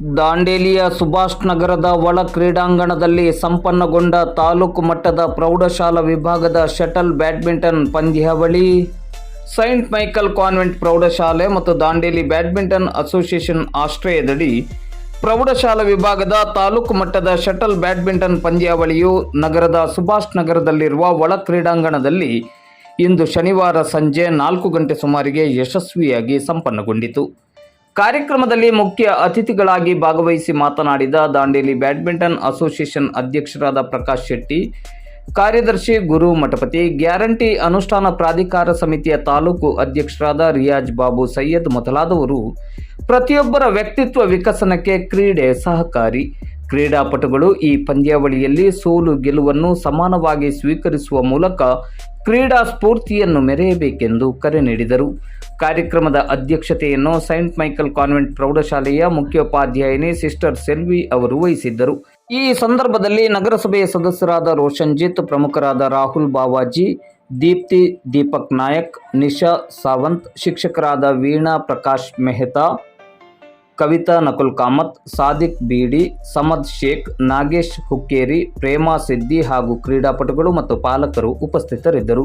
ದಾಂಡೇಲಿಯ ಸುಭಾಷ್ ನಗರದ ಒಳ ಕ್ರೀಡಾಂಗಣದಲ್ಲಿ ಸಂಪನ್ನಗೊಂಡ ತಾಲೂಕು ಮಟ್ಟದ ಪ್ರೌಢಶಾಲಾ ವಿಭಾಗದ ಶಟಲ್ ಬ್ಯಾಡ್ಮಿಂಟನ್ ಪಂದ್ಯಾವಳಿ. ಸೈಂಟ್ ಮೈಕಲ್ ಕಾನ್ವೆಂಟ್ ಪ್ರೌಢಶಾಲೆ ಮತ್ತು ದಾಂಡೇಲಿ ಬ್ಯಾಡ್ಮಿಂಟನ್ ಅಸೋಸಿಯೇಷನ್ ಆಶ್ರಯದಡಿ ಪ್ರೌಢಶಾಲಾ ವಿಭಾಗದ ತಾಲೂಕು ಮಟ್ಟದ ಶಟಲ್ ಬ್ಯಾಡ್ಮಿಂಟನ್ ಪಂದ್ಯಾವಳಿಯು ನಗರದ ಸುಭಾಷ್ ನಗರದಲ್ಲಿರುವ ಒಳ ಕ್ರೀಡಾಂಗಣದಲ್ಲಿ ಇಂದು ಶನಿವಾರ ಸಂಜೆ ನಾಲ್ಕು ಗಂಟೆ ಸುಮಾರಿಗೆ ಯಶಸ್ವಿಯಾಗಿ ಸಂಪನ್ನಗೊಂಡಿತು. ಕಾರ್ಯಕ್ರಮದಲ್ಲಿ ಮುಖ್ಯ ಅತಿಥಿಗಳಾಗಿ ಭಾಗವಹಿಸಿ ಮಾತನಾಡಿದ ದಾಂಡೇಲಿ ಬ್ಯಾಡ್ಮಿಂಟನ್ ಅಸೋಸಿಯೇಷನ್ ಅಧ್ಯಕ್ಷರಾದ ಪ್ರಕಾಶ್ ಶೆಟ್ಟಿ, ಕಾರ್ಯದರ್ಶಿ ಗುರು ಮಠಪತಿ, ಗ್ಯಾರಂಟಿ ಅನುಷ್ಠಾನ ಪ್ರಾಧಿಕಾರ ಸಮಿತಿಯ ತಾಲೂಕು ಅಧ್ಯಕ್ಷರಾದ ರಿಯಾಜ್ ಬಾಬು ಸೈಯದ್ ಮೊದಲಾದವರು ಪ್ರತಿಯೊಬ್ಬರ ವ್ಯಕ್ತಿತ್ವ ವಿಕಸನಕ್ಕೆ ಕ್ರೀಡೆ ಸಹಕಾರಿ. ಕ್ರೀಡಾಪಟುಗಳು ಈ ಪಂದ್ಯಾವಳಿಯಲ್ಲಿ ಸೋಲು ಗೆಲುವನ್ನು ಸಮಾನವಾಗಿ ಸ್ವೀಕರಿಸುವ ಮೂಲಕ ಕ್ರೀಡಾ ಸ್ಫೂರ್ತಿಯನ್ನು ಮೆರೆಯಬೇಕೆಂದು ಕರೆ ನೀಡಿದರು. ಕಾರ್ಯಕ್ರಮದ ಅಧ್ಯಕ್ಷತೆಯನ್ನು ಸೈಂಟ್ ಮೈಕಲ್ ಕಾನ್ವೆಂಟ್ ಪ್ರೌಢಶಾಲೆಯ ಮುಖ್ಯೋಪಾಧ್ಯಾಯಿನಿ ಸಿಸ್ಟರ್ ಸೆಲ್ವಿ ಅವರು ವಹಿಸಿದ್ದರು. ಈ ಸಂದರ್ಭದಲ್ಲಿ ನಗರಸಭೆಯ ಸದಸ್ಯರಾದ ರೋಷನ್ಜಿತ್, ಪ್ರಮುಖರಾದ ರಾಹುಲ್ ಬಾವಾಜಿ, ದೀಪ್ತಿ, ದೀಪಕ್ ನಾಯಕ್, ನಿಶಾ ಸಾವಂತ್, ಶಿಕ್ಷಕರಾದ ವೀಣಾ ಪ್ರಕಾಶ್ ಮೆಹ್ತಾ ಕವಿತಾ ನಕುಲ್ ಕಾಮತ್, ಸಾದಿಕ್ ಬೀಡಿ, ಸಮದ್ ಶೇಖ್, ನಾಗೇಶ್ ಹುಕ್ಕೇರಿ, ಪ್ರೇಮಾ ಸಿದ್ದಿ ಹಾಗೂ ಕ್ರೀಡಾಪಟುಗಳು ಮತ್ತು ಪಾಲಕರು ಉಪಸ್ಥಿತರಿದ್ದರು.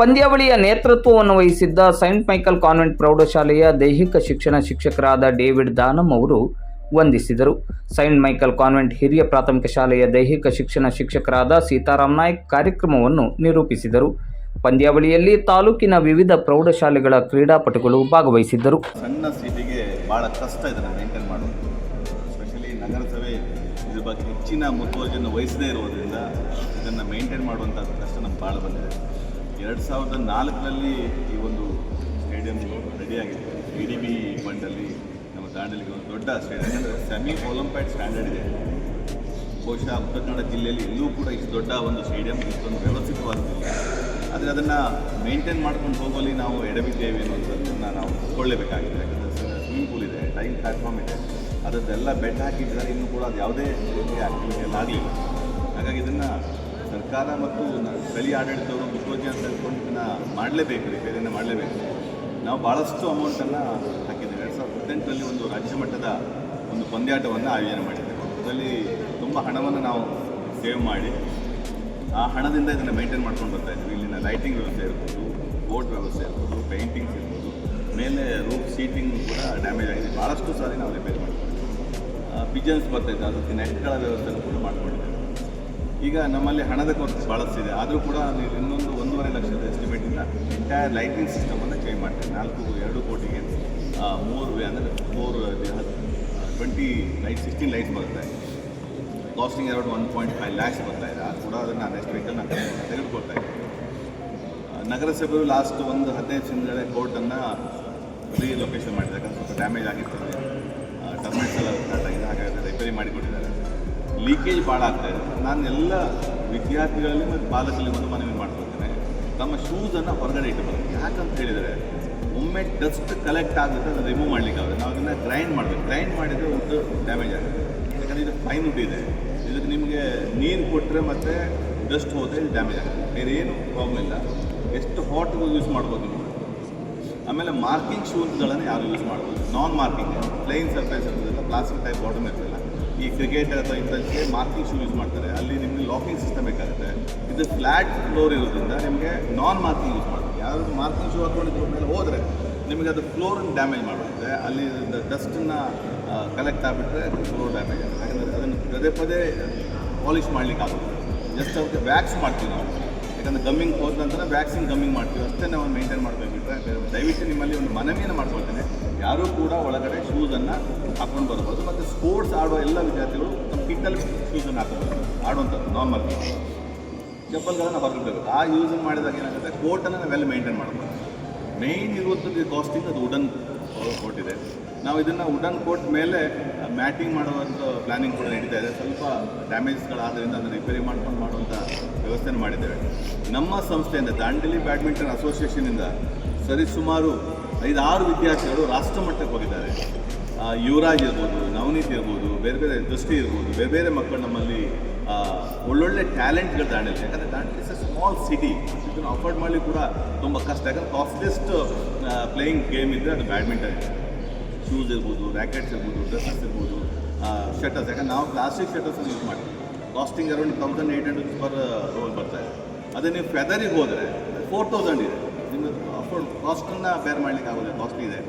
ಪಂದ್ಯಾವಳಿಯ ನೇತೃತ್ವವನ್ನು ವಹಿಸಿದ್ದ ಸೈಂಟ್ ಮೈಕಲ್ ಕಾನ್ವೆಂಟ್ ಪ್ರೌಢಶಾಲೆಯ ದೈಹಿಕ ಶಿಕ್ಷಣ ಶಿಕ್ಷಕರಾದ ಡೇವಿಡ್ ದಾನಮ್ ಅವರು ವಂದಿಸಿದರು. ಸೈಂಟ್ ಮೈಕಲ್ ಕಾನ್ವೆಂಟ್ ಹಿರಿಯ ಪ್ರಾಥಮಿಕ ಶಾಲೆಯ ದೈಹಿಕ ಶಿಕ್ಷಣ ಶಿಕ್ಷಕರಾದ ಸೀತಾರಾಮ್ ನಾಯ್ಕ್ ಕಾರ್ಯಕ್ರಮವನ್ನು ನಿರೂಪಿಸಿದರು. ಪಂದ್ಯಾವಳಿಯಲ್ಲಿ ತಾಲೂಕಿನ ವಿವಿಧ ಪ್ರೌಢಶಾಲೆಗಳ ಕ್ರೀಡಾಪಟುಗಳು ಭಾಗವಹಿಸಿದ್ದರು. ಸಣ್ಣ ಸಿಟಿಗೆ ಭಾಳ ಕಷ್ಟ ಇದನ್ನು ಮೇಂಟೈನ್ ಮಾಡೋದು ಎಸ್ಪೆಷಲಿ ನಗರಸಭೆ ಇದ್ರ ಬಗ್ಗೆ ಹೆಚ್ಚಿನ ಮುತುವರ್ಜಿಯನ್ನು ವಹಿಸದೇ ಇರೋದ್ರಿಂದ ಇದನ್ನು ಮೇಂಟೈನ್ ಮಾಡುವಂಥ ಕಷ್ಟ ನಮ್ಗೆ ಭಾಳ ಬಂದಿದೆ. ಎರಡು ಸಾವಿರದ ನಾಲ್ಕರಲ್ಲಿ ಈ ಒಂದು ಸ್ಟೇಡಿಯಂ ರೆಡಿಯಾಗಿದೆ ಇ ಡಿ ಬಿ ಫಂಡಲ್ಲಿ ನಮ್ಮ ದಾಂಡಲಿಗೆ ಒಂದು ದೊಡ್ಡ ಸ್ಟೇಡಿಯಂ ಅಂದರೆ ಸೆಮಿ ಒಲಿಂಪೈಡ್ ಸ್ಟ್ಯಾಂಡರ್ಡ್ ಇದೆ. ಬಹುಶಃ ಉತ್ತರ ಕನ್ನಡ ಜಿಲ್ಲೆಯಲ್ಲಿ ಎಲ್ಲೂ ಕೂಡ ಇಷ್ಟು ದೊಡ್ಡ ಒಂದು ಸ್ಟೇಡಿಯಂ ಇಷ್ಟೊಂದು ವ್ಯವಸ್ಥಿತವಾಗುತ್ತಿಲ್ಲ. ಆದರೆ ಅದನ್ನು ಮೇಂಟೈನ್ ಮಾಡ್ಕೊಂಡು ಹೋಗೋಲಿ ನಾವು ಎಡವಿದ್ದೇವೆ ಅನ್ನುವಂಥದ್ದನ್ನು ನಾವು ಒಪ್ಕೊಳ್ಳೇಬೇಕಾಗಿದೆ. ಯಾಕಂದರೆ ಸ್ವಿಮ್ಮಿಂಗ್ ಪೂಲ್ ಇದೆ ಟೈಮ್ ಪ್ಲಾಟ್ಫಾರ್ಮ್ ಇದೆ. ಅದರದ್ದೆಲ್ಲ ಬೆಡ್ ಹಾಕಿದ್ದಾರೆ ಇನ್ನೂ ಕೂಡ ಅದು ಯಾವುದೇ ರೀತಿಯ ಆ್ಯಕ್ಟಿವಿಟಿಯಲ್ಲಿ ಆಗಲಿಲ್ಲ. ಹಾಗಾಗಿ ಇದನ್ನು ಸರ್ಕಾರ ಮತ್ತು ಸ್ಥಳೀಯ ಆಡಳಿತವರು ಮುತುವರ್ಜಿ ಅಂತ ಹೇಳ್ಕೊಂಡು ಇದನ್ನು ಮಾಡಲೇಬೇಕು, ರಿಪೇರಿಯನ್ನು ಮಾಡಲೇಬೇಕು. ನಾವು ಭಾಳಷ್ಟು ಅಮೌಂಟನ್ನು ಹಾಕಿದ್ದೇವೆ. ಎರಡು ಸಾವಿರದ ಹದಿನೆಂಟರಲ್ಲಿ ಒಂದು ರಾಜ್ಯ ಮಟ್ಟದ ಒಂದು ಪಂದ್ಯಾಟವನ್ನು ಆಯೋಜನೆ ಮಾಡಿದ್ದೇವೆ. ಅದರಲ್ಲಿ ತುಂಬ ಹಣವನ್ನು ನಾವು ಸೇವ್ ಮಾಡಿ ಆ ಹಣದಿಂದ ಇದನ್ನು ಮೇಂಟೈನ್ ಮಾಡ್ಕೊಂಡು ಬರ್ತಾ ಇದ್ವಿ ಇಲ್ಲಿನ ಲೈಟಿಂಗ್ ವ್ಯವಸ್ಥೆ ಇರ್ಬೋದು ಬೋಟ್ ವ್ಯವಸ್ಥೆ ಇರ್ಬೋದು ಪೇಂಟಿಂಗ್ಸ್ ಇರ್ಬೋದು, ಮೇಲೆ ರೂಫ್ ಸೀಟಿಂಗ್ ಕೂಡ ಡ್ಯಾಮೇಜ್ ಆಗಿದೆ. ಭಾಳಷ್ಟು ಸಾರಿ ನಾವು ರಿಪೇರ್ ಮಾಡ್ತೀವಿ ಪಿಜನ್ಸ್ ಬರ್ತಾಯಿತ್ತು ಅದಕ್ಕೆ ನೆಟ್ಗಳ ವ್ಯವಸ್ಥೆ ಕೂಡ ಮಾಡ್ಕೊಂಡಿದ್ದೇವೆ. ಈಗ ನಮ್ಮಲ್ಲಿ ಹಣದ ಕೊರತೆ ಭಾಳಷ್ಟಿದೆ ಆದರೂ ಕೂಡ ನೀವು ಇನ್ನೊಂದು ಒಂದೂವರೆ ಲಕ್ಷದ ಎಸ್ಟಿಮೇಟಿಂದ ಎಂಟೈರ್ ಲೈಟಿಂಗ್ ಸಿಸ್ಟಮನ್ನು ಚೇಂಜ್ ಮಾಡ್ತೀವಿ. ನಾಲ್ಕು, ಎರಡು ಕೋಟಿಗೆ ಮೂರು, ಅಂದರೆ four twenty light sixteen lights ಬರುತ್ತೆ. Costing around one point five lakhs ಬರ್ತಾ ಇದೆ ಅದು ಕೂಡ ಅದನ್ನು ನೆಕ್ಸ್ಟ್ ವೀಕಲ್ಲಿ ನಾನು ತೆಗೆದುಕೊಳ್ತಾ ಇದ್ದೀನಿ. ನಗರಸಭೆಯು ಲಾಸ್ಟ್ ಒಂದು ಹದಿನೈದು ದಿನಗಳ ಕೋರ್ಟನ್ನು ರೀ ಲೊಕೇಶನ್ ಮಾಡಿದೆ. ಯಾಕಂದ್ರೆ ಸ್ವಲ್ಪ ಡ್ಯಾಮೇಜ್ ಆಗಿತ್ತು. ಟರ್ಮೆಂಟ್ಸ್ ಎಲ್ಲ ಸ್ಟಾರ್ಟ್ ಆಗಿದೆ. ಹಾಗಾಗಿ ರಿಪೇರಿ ಮಾಡಿಕೊಟ್ಟಿದ್ದಾರೆ. ಲೀಕೇಜ್ ಭಾಳ ಆಗ್ತಾ ಇದೆ. ನಾನು ಎಲ್ಲ ವಿದ್ಯಾರ್ಥಿಗಳಲ್ಲಿ ಮತ್ತು ಬಾಲಕಲ್ಲಿ ಒಂದು ಮನವಿ ಮಾಡ್ಕೊಳ್ತೇನೆ. ತಮ್ಮ ಶೂಸನ್ನು ಹೊರಗಡೆ ಇಟ್ಟಬಾರ್ದು ಯಾಕಂತ ಹೇಳಿದರೆ, ಒಮ್ಮೆ ಡಸ್ಟ್ ಕಲೆಕ್ಟ್ ಆಗುತ್ತೆ ಅದನ್ನು ರಿಮೂವ್ ಮಾಡಲಿಕ್ಕೆ ನಾವು ಅದನ್ನು ಗ್ರೈಂಡ್ ಮಾಡಬೇಕು. ಗ್ರೈಂಡ್ ಮಾಡಿದರೆ ಒಂದು ಡ್ಯಾಮೇಜ್ ಆಗುತ್ತೆ. ಯಾಕಂದರೆ ಇದು ಫೈನ್ ಇದೆ. ನಿಮಗೆ ನೀರು ಕೊಟ್ಟರೆ ಮತ್ತು ಡಸ್ಟ್ ಹೋದರೆ ಡ್ಯಾಮೇಜ್ ಆಗುತ್ತೆ. ಬೇರೆ ಏನು ಪ್ರಾಬ್ಲಮ್ ಇಲ್ಲ. ಎಷ್ಟು ಹಾಟ್ ಯೂಸ್ ಮಾಡ್ಬೋದು ನೀವು. ಆಮೇಲೆ ಮಾರ್ಕಿಂಗ್ ಶೂಸ್ಗಳನ್ನು ಯಾರು ಯೂಸ್ ಮಾಡ್ಬೋದು? ನಾನ್ ಮಾರ್ಕಿಂಗ್ ಪ್ಲೈನ್ ಸರ್ಫೇಸ್ ಇರ್ತದಲ್ಲ ಪ್ಲಾಸ್ಟಿಕ್ ಟೈಪ್ ಬಾಟಮ್ ಇರ್ತಿಲ್ಲ ಈ ಕ್ರಿಕೆಟ್ ಅಥವಾ ಇಂಥದ್ದಕ್ಕೆ ಮಾರ್ಕಿಂಗ್ ಶೂ ಯೂಸ್ ಮಾಡ್ತಾರೆ. ಅಲ್ಲಿ ನಿಮಗೆ ಲಾಕಿಂಗ್ ಸಿಸ್ಟಮ್ ಬೇಕಾಗುತ್ತೆ. ಇದು ಫ್ಲ್ಯಾಟ್ ಫ್ಲೋರ್ ಇರೋದ್ರಿಂದ ನಿಮಗೆ ನಾನ್ ಮಾರ್ಕಿಂಗ್ ಯೂಸ್ ಮಾಡ್ತಾರೆ ಯಾರು ಮಾರ್ಕಿಂಗ್ ಶೂ ಹಾಕೊಂಡಿದ್ರು ಮೇಲೆ ಹೋದರೆ ನಿಮಗೆ ಅದು ಫ್ಲೋರನ್ನು ಡ್ಯಾಮೇಜ್ ಮಾಡುತ್ತೆ. ಅಲ್ಲಿ ಡಸ್ಟನ್ನು ಕಲೆಕ್ಟ್ ಆಗಿಬಿಟ್ರೆ ಫ್ಲೋರ್ ಡ್ಯಾಮೇಜ್ ಆಗುತ್ತೆ. ಯಾಕಂದರೆ ಅದನ್ನು ಪದೇ ಪದೇ ಪಾಲಿಷ್ ಮಾಡಲಿಕ್ಕೆ ಆಗುತ್ತೆ. ಜಸ್ಟ್ ಅದಕ್ಕೆ ವ್ಯಾಕ್ಸ್ ಮಾಡ್ತೀವಿ ನಾವು. ಯಾಕಂದರೆ ಗಮ್ಮಿಂಗ್ ಹೋದ ನಂತರ ವ್ಯಾಕ್ಸಿನ್ ಗಮ್ಮಿಂಗ್ ಮಾಡ್ತೀವಿ. ಅಷ್ಟೇ ನಾವು ಮೇಂಟೈನ್ ಮಾಡಬೇಕು ಬಿಟ್ಟರೆ ದಯವಿಟ್ಟು ನಿಮ್ಮಲ್ಲಿ ಒಂದು ಮನವಿಯನ್ನು ಮಾಡ್ಕೊಳ್ತೇನೆ. ಯಾರೂ ಕೂಡ ಒಳಗಡೆ ಶೂಸನ್ನು ಹಾಕೊಂಡು ಬರ್ಬೋದು ಮತ್ತು ಸ್ಪೋರ್ಟ್ಸ್ ಆಡೋ ಎಲ್ಲ ವಿದ್ಯಾರ್ಥಿಗಳು ನಮ್ಮ ಕಿಟ್ಟಲ್ಲಿ ಶೂಸನ್ನು ಹಾಕೋಬೋದು ಆಡುವಂಥದ್ದು ನಾರ್ಮಲ್ ಚಪ್ಪಲ್ಗಳನ್ನು ಹೊರಗಬೇಕು ಆ ಯೂಸ್ ಮಾಡಿದಾಗ ಏನಾಗುತ್ತೆ? ಕೋಟನ್ನು ನಾವೆಲ್ಲ ಮೇಂಟೈನ್ ಮಾಡ್ಬೋದು. ಮೇಯ್ನ್ ಇರುವಂಥದ್ದು ಕಾಸ್ಟಿಂಗ್ ಅದು ವುಡನ್ ಕೋಟ್ ಇದೆ. ನಾವು ಇದನ್ನು ವುಡನ್ ಕೋಟ್ ಮೇಲೆ ಮ್ಯಾಟಿಂಗ್ ಮಾಡುವಂಥ ಪ್ಲಾನಿಂಗ್ ಕೂಡ ನಡೀತಾ ಇದೆ. ಸ್ವಲ್ಪ ಡ್ಯಾಮೇಜ್ಗಳಾದ್ದರಿಂದ ಅದನ್ನು ರಿಪೇರಿ ಮಾಡ್ಕೊಂಡು ಮಾಡುವಂಥ ವ್ಯವಸ್ಥೆಯನ್ನು ಮಾಡಿದ್ದೇವೆ. ನಮ್ಮ ಸಂಸ್ಥೆಯಿಂದ ದಾಂಡೇಲಿ ಬ್ಯಾಡ್ಮಿಂಟನ್ ಅಸೋಸಿಯೇಷನಿಂದ ಸರಿಸುಮಾರು ಐದಾರು ವಿದ್ಯಾರ್ಥಿಗಳು ರಾಷ್ಟ್ರ ಮಟ್ಟಕ್ಕೆ ಹೋಗಿದ್ದಾರೆ. ಯುವರಾಜ್ ಇರ್ಬೋದು, ನವನೀತ್ ಇರ್ಬೋದು, ಬೇರೆ ಬೇರೆ ದೃಷ್ಟಿ ಇರ್ಬೋದು, ಬೇರೆ ಬೇರೆ ಮಕ್ಕಳು ನಮ್ಮಲ್ಲಿ ಒಳ್ಳೊಳ್ಳೆ ಟ್ಯಾಲೆಂಟ್ಗಳು ದಾಂಡೇಲಿ ಯಾಕಂದರೆ Dandeli is a small city ಇದನ್ನು ಅಫೋರ್ಡ್ ಮಾಡಲಿ ಕೂಡ ತುಂಬ ಕಷ್ಟ. ಯಾಕಂದರೆ ಕಾಸ್ಟ್ಲೆಸ್ಟ್ ಪ್ಲೇಯಿಂಗ್ ಗೇಮ್ ಇದ್ದರೆ ಅದು ಬ್ಯಾಡ್ಮಿಂಟನ್ ಶೂಸ್ ಇರ್ಬೋದು ರ್ಯಾಕೆಟ್ಸ್ ಇರ್ಬೋದು ಡ್ರೆಸ್ಸಸ್ ಇರ್ಬೋದು ಶಟರ್ಸ್ ಯಾಕಂದ್ರೆ ನಾವು ಪ್ಲಾಸ್ಟಿಕ್ ಶಟರ್ಸನ್ನು ಯೂಸ್ ಮಾಡ್ತೀವಿ. Costing around thousand eight hundred per roll ಬರ್ತಾ ಇದೆ. ಅದೇ ನೀವು ಫೆದರಿಗೆ ಹೋದರೆ ಫೋರ್ ತೌಸಂಡ್ ಇದೆ. ನಿಮ್ಮದು ಅಫೋರ್ಡ್ ಕಾಸ್ಟನ್ನು ಬೇರ್ ಮಾಡಲಿಕ್ಕೆ ಆಗೋದಿಲ್ಲ ಕಾಸ್ಟ್ಲಿ ಇದೆ.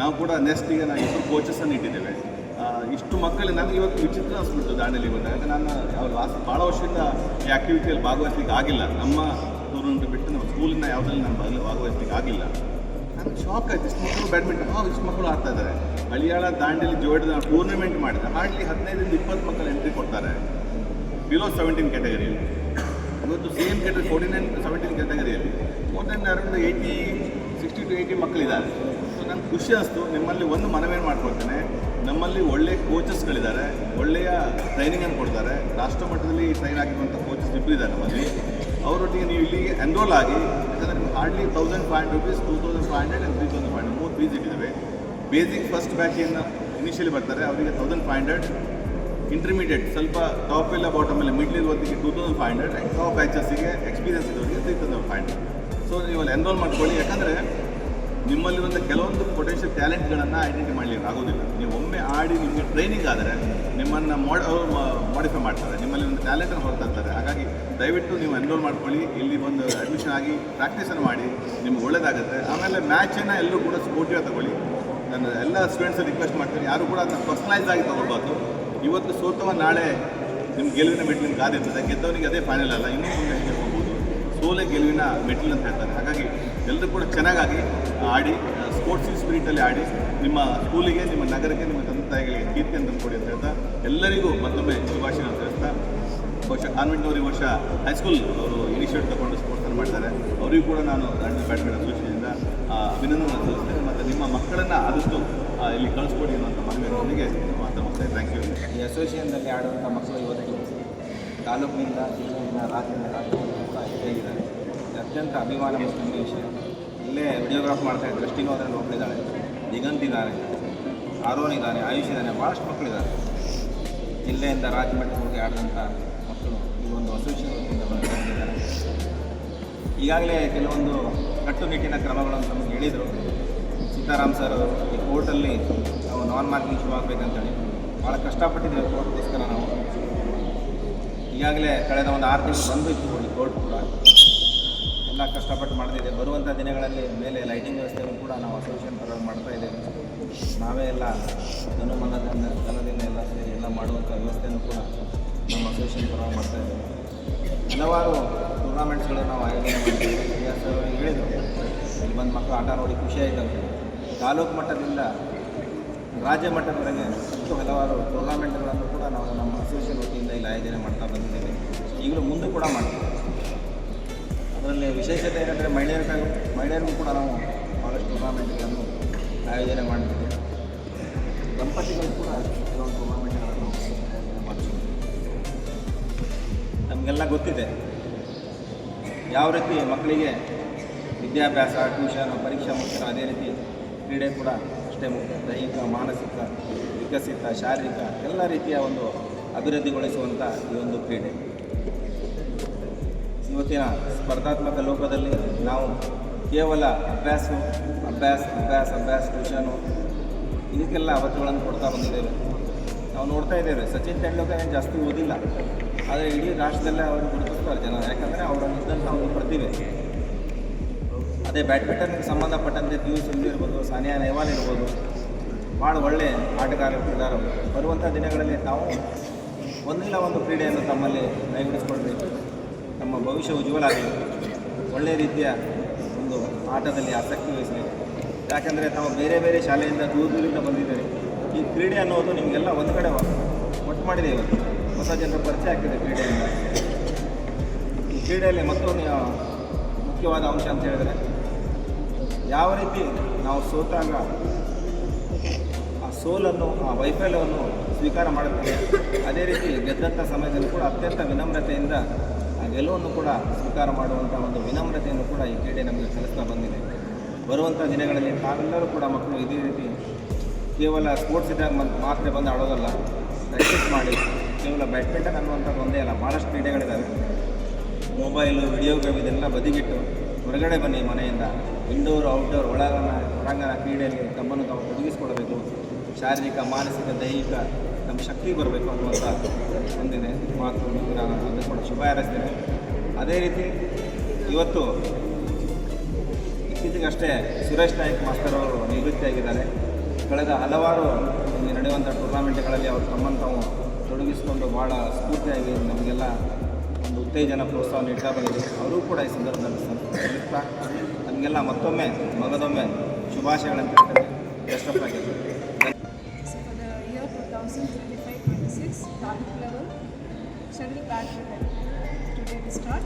ನಾವು ಕೂಡ ನೆಕ್ಸ್ಟ್ ಈಗ ನಾವು ಇಬ್ಬರು ಕೋಚಸನ್ನು ಇಟ್ಟಿದ್ದೇವೆ. ಇಷ್ಟು ಮಕ್ಕಳು ನನಗೆ ಇವತ್ತು ವಿಚಿತ್ರ ಅನಿಸ್ಬಿಡ್ತು ದಾಂಡೇಲಿ ಯಾಕಂದ್ರೆ ನಾನು ಯಾವ ಲಾಸ್ಟ್ ಭಾಳ ವರ್ಷದಿಂದ ಈ ಆ್ಯಕ್ಟಿವಿಟಿಯಲ್ಲಿ ಭಾಗವಹಿಸ್ಲಿಕ್ಕೆ ಆಗಿಲ್ಲ. ನಮ್ಮ ಟೂರ್ನಮೆಂಟ್ ಬಿಟ್ಟು ನಮ್ಮ ಸ್ಕೂಲಿನ ಯಾವುದ್ರಲ್ಲಿ ನಾನು ಬದಲು ಭಾಗವಹಿಸ್ಲಿಕ್ಕೆ ಆಗಿಲ್ಲ. ನನಗೆ ಶಾಕ್ ಆಯ್ತು. ಇಷ್ಟು ಮಕ್ಕಳು ಬ್ಯಾಡ್ಮಿಂಟನ್ ಹಾಂ ಇಷ್ಟು ಮಕ್ಕಳು ಆಡ್ತಾ ಇದ್ದಾರೆ. ಹಳಿಯಾಳ ದಾಂಡೇಲಿ ಜೋಡಿದ ಟೂರ್ನಮೆಂಟ್ ಮಾಡಿದೆ ಹಾರ್ಡ್ಲಿ ಹದಿನೈದರಿಂದ ಇಪ್ಪತ್ತು ಮಕ್ಕಳು ಎಂಟ್ರಿ ಕೊಡ್ತಾರೆ. ಬಿಲೋ ಸೆವೆಂಟೀನ್ ಕ್ಯಾಟಗರಿಯಲ್ಲಿ ಇವತ್ತು same category forty nine seventeen ಕ್ಯಾಟಗರಿಯಲ್ಲಿ more than around eighty sixty two eighty ಮಕ್ಕಳಿದ್ದಾರೆ. ಸೊ ನಂಗೆ ಖುಷಿ ಅನಿಸ್ತು. ನಿಮ್ಮಲ್ಲಿ ಒಂದು ಮನವೇನು ಮಾಡ್ಕೊಳ್ತೇನೆ. ನಮ್ಮಲ್ಲಿ ಒಳ್ಳೆಯ ಕೋಚಸ್ಗಳಿದ್ದಾರೆ ಒಳ್ಳೆಯ ಟ್ರೈನಿಂಗನ್ನು ಕೊಡ್ತಾರೆ. ರಾಷ್ಟ್ರ ಮಟ್ಟದಲ್ಲಿ ಟ್ರೈನ್ ಆಗಿರುವಂಥ ಕೋಚಸ್ ಇಬ್ಬರಿದ್ದಾರೆ ನಮ್ಮಲ್ಲಿ. ಅವರೊಟ್ಟಿಗೆ ನೀವು ಇಲ್ಲಿಗೆ ಎನ್ರೋಲ್ ಆಗಿ, ಯಾಕಂದರೆ ನಿಮ್ಗೆ hardly thousand five hundred rupees two thousand five hundred and three thousand five hundred ಮೂರು ಫೀಸ್ ಬೇಸಿಕ್ ಫಸ್ಟ್ ಬ್ಯಾಚ್ ಏನು ಇನಿಷಿಯಲಿ ಬರ್ತಾರೆ, ಅವರಿಗೆ ತೌಸಂಡ್ ಫೈವ್ ಹಂಡ್ರೆಡ್ ಇಂಟರ್ಮೀಡಿಯೇಟ್ ಸ್ವಲ್ಪ ಟಾಪ್ ಎಲ್ಲ ಬಾಟಮ್ ಎಲ್ಲ middle ಇರುವಂತಿಗೆ two thousand five hundred top ಬ್ಯಾಚಸ್ಸಿಗೆ experience ಇದ್ದವರಿಗೆ three thousand five hundred so ನೀವು ಅಲ್ಲಿ ಎನ್ರೋಲ್ ಮಾಡ್ಕೊಳ್ಳಿ. ಯಾಕಂದರೆ ನಿಮ್ಮಲ್ಲಿರುವಂಥ ಕೆಲವೊಂದು ಪೊಟೆನ್ಷಿಯಲ್ ಟ್ಯಾಲೆಂಟ್ಗಳನ್ನು ಐಡೆಂಟಿ ಮಾಡಲಿಕ್ಕೆ ಆಗೋದಿಲ್ಲ. ನೀವು ಒಮ್ಮೆ ಆಡಿ ನಿಮಗೆ ಟ್ರೈನಿಂಗ್ ಆದರೆ ನಿಮ್ಮನ್ನು ಮಾಡ್ ಮಾಡಿಫೈ ಮಾಡ್ತಾರೆ. ನಿಮ್ಮಲ್ಲಿ ಒಂದು ಟ್ಯಾಲೆಂಟನ್ನು ಹೊರತಾಗ್ತಾರೆ ಹಾಗಾಗಿ ದಯವಿಟ್ಟು ನೀವು ಎನ್ರೋಲ್ ಮಾಡ್ಕೊಳ್ಳಿ. ಇಲ್ಲಿ ಬಂದು ಅಡ್ಮಿಷನ್ ಆಗಿ ಪ್ರಾಕ್ಟೀಸನ್ನು ಮಾಡಿ. ನಿಮ್ಗೆ ಒಳ್ಳೆಯದಾಗುತ್ತೆ ಆಮೇಲೆ ಮ್ಯಾಚನ್ನು ಎಲ್ಲರೂ ಕೂಡ ಸ್ಪೋರ್ಟಿವ್ ತಗೊಳ್ಳಿ. ನಾನು ಎಲ್ಲ ಸ್ಟೂಡೆಂಟ್ಸ್ ರಿಕ್ವೆಸ್ಟ್ ಮಾಡ್ತೀನಿ. ಯಾರು ಕೂಡ ಅದನ್ನ ಪರ್ಸನಲೈಸ್ ಆಗಿ ತಗೊಳ್ಬಾರ್ದು. ಇವತ್ತು ಸೋತವ ನಾಳೆ ನಿಮ್ಮ ಗೆಲುವಿನ ಮೆಟ್ಲಿನ ಕಾದಿರ್ತದೆ ಗೆದ್ದವನಿಗೆ ಅದೇ ಫೈನಲ್ ಅಲ್ಲ. ಇನ್ನೂ ಮುಂದೆ ಹೇಗೆ ಹೋಗ್ಬೋದು. ಸೋಲೆ ಗೆಲುವಿನ ಮೆಟ್ಲು ಅಂತ ಹೇಳ್ತಾರೆ. ಹಾಗಾಗಿ ಎಲ್ಲರೂ ಕೂಡ ಚೆನ್ನಾಗಾಗಿ ಆಡಿ ಸ್ಪೋರ್ಟ್ಸ್ ಸ್ಪಿರಿಟಲ್ಲಿ ಆಡಿ, ನಿಮ್ಮ ಸ್ಕೂಲಿಗೆ ನಿಮ್ಮ ನಗರಕ್ಕೆ, ನಿಮ್ಮ ತಂದೆ ತಾಯಿಗಳಿಗೆ ಕೀರ್ತಿಯನ್ನು ತಂದುಕೊಡಿ ಅಂತ ಹೇಳ್ತಾ, ಎಲ್ಲರಿಗೂ ಮತ್ತೊಮ್ಮೆ ಶುಭಾಶಯ ಹೇಳ್ತಾ, ಬಹುಶಃ ಕಾನ್ವೆಂಟ್ನವರು ಈ ವರ್ಷ ಹೈಸ್ಕೂಲ್ ಅವರು ಇನಿಷಿಯೇಟ್ ತಗೊಂಡು ಸ್ಪೋರ್ಟ್ಸನ್ನು ಮಾಡ್ತಾರೆ. ಅವರಿಗೂ ಕೂಡ ನಾನು ರಾಜ್ಯ ಬ್ಯಾಡ್ಮಿಂಟನ್ ಅಸೋಸಿಯೇಷನಿಂದ ಅಭಿನಂದನೆ ಸಲ್ಲಿಸ್ತೇನೆ. ಮತ್ತು ನಿಮ್ಮ ಮಕ್ಕಳನ್ನು ಆದಷ್ಟು ಇಲ್ಲಿ ಕಳಿಸ್ಕೊಡಿ ಅನ್ನೋಂಥ ಮನವಿಯೊಂದಿಗೆ ಅಂತ ಮುಗ್ತೇನೆ ಥ್ಯಾಂಕ್ ಯು ಈ ಅಸೋಸಿಯೇಷನ್ದಲ್ಲಿ ಆಡುವಂಥ ಮಕ್ಕಳು ಇವತ್ತಿಗೆ ತಾಲೂಕಿನಿಂದ, ಜಿಲ್ಲೆಯಿಂದ, ರಾಜ್ಯದಿಂದ ಅತ್ಯಂತ ಅಭಿಮಾನ ಮುಸ್ಲಿಂ ದೇಶ ಇಲ್ಲೇ ವಿಡಿಯೋಗ್ರಾಫ್ ಮಾಡ್ತಾ ಇದ್ದಾರೆ ಅದರಲ್ಲಿ ಒಬ್ಬಳಿದ್ದಾಳೆ ದಿಗಂತ್ ಇದ್ದಾರೆ ಆರೋನ್ ಇದ್ದಾನೆ ಆಯುಷ್ ಇದ್ದಾನೆ ಭಾಳಷ್ಟು ಮಕ್ಕಳಿದ್ದಾರೆ ಜಿಲ್ಲೆಯಿಂದ ರಾಜ್ಯ ಹೋಗಿ ಆಡಿದಂಥ ಮಕ್ಕಳು ಈ ಒಂದು ಅಸೋಸಿಯೇಷನ್ ಬಂದಿದ್ದಾರೆ ಈಗಾಗಲೇ ಕೆಲವೊಂದು ಕಟ್ಟುನಿಟ್ಟಿನ ಕ್ರಮಗಳನ್ನು ನಮಗೆ ಹೇಳಿದರು. ಸೀತಾರಾಮ್ ಸರ್ ಈ ಕೋರ್ಟಲ್ಲಿ ನಾವು ನಾನ್ ಮಾರ್ಕಿಂಗ್ ಶುರು ಆಗಬೇಕಂತೇಳಿ. ಭಾಳ ಕಷ್ಟಪಟ್ಟಿದ್ದೇವೆ ಕೋರ್ಟ್ಗೋಸ್ಕರ ನಾವು. ಈಗಾಗಲೇ ಕಳೆದ ಒಂದು ಆರು ತಿಂಗಳು ಬಂದು ಇತ್ತು ಕೋರ್ಟ್ ಕೂಡ. ಎಲ್ಲ ಕಷ್ಟಪಟ್ಟು ಮಾಡ್ತಿದೆ ಬರುವಂಥ ದಿನಗಳಲ್ಲಿ ಮೇಲೆ ಲೈಟಿಂಗ್ ವ್ಯವಸ್ಥೆಯನ್ನು ಕೂಡ ನಾವು ಅಸೋಸಿಯೇಷನ್ ಪರವಾಗಿ ಮಾಡ್ತಾ ಇದ್ದೇವೆ. ನಾವೇ ಎಲ್ಲ ಅನುಮಾನದಿಂದ ಧನದಿಂದ ಎಲ್ಲ ಸೇರಿ ಎಲ್ಲ ಮಾಡುವಂಥ ವ್ಯವಸ್ಥೆಯನ್ನು ಕೂಡ ನಮ್ಮ ಅಸೋಸಿಯೇಷನ್ ಪರವಾಗಿ ಮಾಡ್ತಾ ಇದ್ದೇವೆ. ಹಲವಾರು ಟೂರ್ನಾಮೆಂಟ್ಸ್ಗಳು ನಾವು ಆಯೋಜನೆ ಮಾಡ್ತೀವಿ. ಹೇಳಿದರು, ಇಲ್ಲಿ ಬಂದು ಮಕ್ಕಳು ಆಟ ನೋಡಿ ಖುಷಿ ಆಯಿತು ಅಂತ. ತಾಲೂಕು ಮಟ್ಟದಿಂದ ರಾಜ್ಯ ಮಟ್ಟದವರೆಗೆ ಮತ್ತು ಹಲವಾರು ಟೂರ್ನಾಮೆಂಟ್ಗಳನ್ನು ಕೂಡ ನಾವು ನಮ್ಮ ಅಸೋಸಿಯೇಷನ್ ವತಿಯಿಂದ ಇಲ್ಲಿ ಆಯೋಜನೆ ಮಾಡ್ತಾ ಬಂದಿದ್ದೇವೆ. ಈಗಲೂ ಮುಂದೆ ಕೂಡ ಮಾಡ್ತೀವಿ. ಅದರಲ್ಲಿ ವಿಶೇಷತೆ ಏನಂದರೆ ಮಹಿಳೆಯರಿಗಾಗಿ ಮಹಿಳೆಯರಿಗೂ ಕೂಡ ನಾವು ಭಾಳಷ್ಟು ಟೂರ್ನಾಮೆಂಟ್ಗಳನ್ನು ಆಯೋಜನೆ ಮಾಡ್ತೀವಿ ದಂಪತಿಗಳು ಕೂಡ ಕೆಲವೊಂದು ಟೂರ್ನಾಮೆಂಟ್ಗಳನ್ನು ಆಯೋಜನೆ ಮಾಡ್ತೀವಿ ನಮಗೆಲ್ಲ ಗೊತ್ತಿದೆ. ಯಾವ ರೀತಿ ಮಕ್ಕಳಿಗೆ ವಿದ್ಯಾಭ್ಯಾಸ ಟ್ಯೂಷನ್ ಪರೀಕ್ಷಾ ಮುಖ್ಯ ಅದೇ ರೀತಿ ಕ್ರೀಡೆ ಕೂಡ ಅಷ್ಟೇ ಮುಖ್ಯ. ದೈಹಿಕ, ಮಾನಸಿಕ, ವಿಕಸಿತ, ಶಾರೀರಿಕ ಎಲ್ಲ ರೀತಿಯ ಒಂದು ಅಭಿವೃದ್ಧಿಗೊಳಿಸುವಂಥ ಈ ಒಂದು ಕ್ರೀಡೆ. ಇವತ್ತಿನ ಸ್ಪರ್ಧಾತ್ಮಕ ಲೋಕದಲ್ಲಿ ನಾವು ಕೇವಲ ಅಭ್ಯಾಸ ಅಭ್ಯಾಸ ಅಭ್ಯಾಸ ಅಭ್ಯಾಸ ಟ್ಯೂಷನು ಇದಕ್ಕೆಲ್ಲ ಅವತ್ತುಗಳನ್ನು ಕೊಡ್ತಾ ಬಂದಿದ್ದೇವೆ. ನಾವು ನೋಡ್ತಾ ಇದ್ದೇವೆ, ಸಚಿನ್ ತೆಂಡೂಲ್ಕರ್ ಏನು ಜಾಸ್ತಿ ಓದಿಲ್ಲ. ಆದರೆ ಇಡೀ ರಾಷ್ಟ್ರದಲ್ಲೇ ಅವರು ಗುರುತಿಸ್ತಾರೆ ಜನ. ಯಾಕಂದರೆ ಅವರಲ್ಲಿದ್ದಂಥ ಒಂದು ಪ್ರತಿಭೆ. ಅದೇ ಬ್ಯಾಡ್ಮಿಂಟನ್ಗೆ ಸಂಬಂಧಪಟ್ಟಂತೆ ಯು ಸಿಂಧು ಇರ್ಬೋದು, ಸಾನಿಯಾ ನೆಹ್ವಾಲ್ ಇರ್ಬೋದು ಭಾಳ ಒಳ್ಳೆ ಆಟಗಾರರು ಇದ್ದಾರೆ ಅವರು. ಬರುವಂಥ ದಿನಗಳಲ್ಲಿ ನಾವು ಒಂದಿಲ್ಲ ಒಂದು ಕ್ರೀಡೆಯನ್ನು ತಮ್ಮಲ್ಲಿ ಕೈಗೂಡಿಸ್ಕೊಳ್ಬೇಕು. ನಮ್ಮ ಭವಿಷ್ಯ ಉಜ್ವಲ ಆಗಲಿ ಒಳ್ಳೆಯ ರೀತಿಯ ಒಂದು ಆಟದಲ್ಲಿ ಆಸಕ್ತಿ ವಹಿಸಬೇಕು ಯಾಕಂದರೆ ತಾವು ಬೇರೆ ಬೇರೆ ಶಾಲೆಯಿಂದ ದೂರ ದೂರಿಂದ ಬಂದಿದ್ದೀರಿ. ಈ ಕ್ರೀಡೆ ಅನ್ನೋದು ನಿಮಗೆಲ್ಲ ಒಂದು ಕಡೆ ಒಟ್ಟು ಮಾಡಿದೆ ಇವತ್ತು. ಹೊಸ ಜನರ ಪರಿಚಯ ಆಗ್ತಿದೆ ಕ್ರೀಡೆಯಿಂದ. ಈ ಕ್ರೀಡೆಯಲ್ಲಿ ಮತ್ತೊಂದು ಮುಖ್ಯವಾದ ಅಂಶ ಅಂತ ಹೇಳಿದರೆ, ಯಾವ ರೀತಿ ನಾವು ಸೋತಾಗ ಆ ಸೋಲನ್ನು, ಆ ವೈಫಲ್ಯವನ್ನು ಸ್ವೀಕಾರ ಮಾಡುತ್ತೇವೆ, ಅದೇ ರೀತಿ ಗೆದ್ದಂಥ ಸಮಯದಲ್ಲಿ ಕೂಡ ಅತ್ಯಂತ ವಿನಮ್ರತೆಯಿಂದ ಗೆಲುವನ್ನು ಕೂಡ ಸ್ವೀಕಾರ ಮಾಡುವಂಥ ಒಂದು ವಿನಮ್ರತೆಯನ್ನು ಕೂಡ ಈ ಕ್ರೀಡೆ ನಮಗೆ ಕಲಿಸ್ತಾ ಬಂದಿದೆ. ಬರುವಂಥ ದಿನಗಳಲ್ಲಿ ತಾವೆಲ್ಲರೂ ಕೂಡ ಮಕ್ಕಳು ಇದೇ ರೀತಿ ಕೇವಲ ಸ್ಪೋರ್ಟ್ಸ್ ಇದ್ದಾಗ ಮಾತ್ರ ಬಂದು ಆಡೋದಲ್ಲ ಪ್ರಾಕ್ಟೀಸ್ ಮಾಡಿ, ಕೇವಲ ಬ್ಯಾಡ್ಮಿಂಟನ್ ಅನ್ನುವಂಥದ್ದು ಒಂದೇ ಅಲ್ಲ ಭಾಳಷ್ಟು ಕ್ರೀಡೆಗಳಿದ್ದಾವೆ ಮೊಬೈಲು ವಿಡಿಯೋ ಗೇಮ್ ಇದೆಲ್ಲ ಬದಿಗಿಟ್ಟು ಹೊರಗಡೆ ಬನ್ನಿ ಮನೆಯಿಂದ ಇಂಡೋರ್ ಔಟ್ಡೋರ್ ಒಳಾಂಗಣ ಹೊರಾಂಗಣ ಕ್ರೀಡೆಯಲ್ಲಿ ತಮ್ಮನ್ನು ತಾವು ತೊಡಗಿಸಿಕೊಡಬೇಕು ಶಾರೀರಿಕ, ಮಾನಸಿಕ, ದೈಹಿಕ ನಮ್ಮ ಶಕ್ತಿ ಬರಬೇಕು ಅನ್ನುವಂಥ ಒಂದಿದೆ, ಮಾತು ನಾನು ಅದನ್ನು ಕೂಡ ಶುಭ ಹಾರೈಸ್ತೇನೆ. ಅದೇ ರೀತಿ ಇವತ್ತು ಇತ್ತೀಚೆಗಷ್ಟೇ ಸುರೇಶ್ ನಾಯಕ್ ಮಾಸ್ತರ್ ಅವರು ನಿವೃತ್ತಿಯಾಗಿದ್ದಾರೆ. ಕಳೆದ ಹಲವಾರು ನಡೆಯುವಂಥ ಟೂರ್ನಾಮೆಂಟ್ಗಳಲ್ಲಿ ಅವರು ತಮ್ಮನ್ನು ತಾವು ತೊಡಗಿಸಿಕೊಂಡು ಭಾಳ ಸ್ಫೂರ್ತಿಯಾಗಿ ನಮಗೆಲ್ಲ ಒಂದು ಉತ್ತೇಜನ ಪ್ರೋತ್ಸಾಹ ನೀಡ್ತಾ ಬಂದಿದೆ. ಅವರು ಕೂಡ ಈ ಸಂದರ್ಭದಲ್ಲಿ ನಮಗೆಲ್ಲ ಮತ್ತೊಮ್ಮೆ, ಮಗದೊಮ್ಮೆ ಶುಭಾಶಯಗಳನ್ನು ಹೇಳ್ತೇನೆ 2025-26, talent level. Today we start.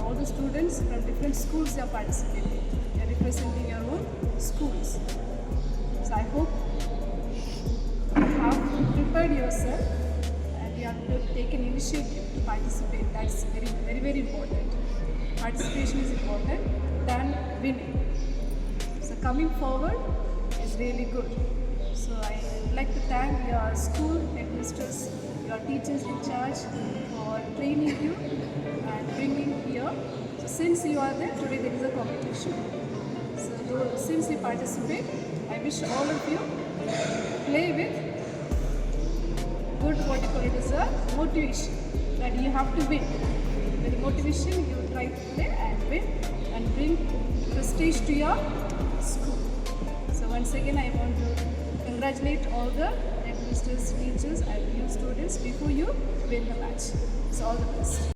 All the students from different schools are participating. They are representing your own schools. So I hope you have prepared yourself and you have to take an initiative to participate. That's very, very, very important. Participation is important than winning. So coming forward is really good. So I would like to thank your school headmisters, your teachers in charge for training you and bringing here. So since you are there, today there is a competition. So since you participate, I wish all of you play with good what you call it is a motivation that you have to win. With motivation, you try to play and win and bring prestige to your school. So once again, I want to congratulate all the headmasters, teachers, and you students before you win the match. So all the best.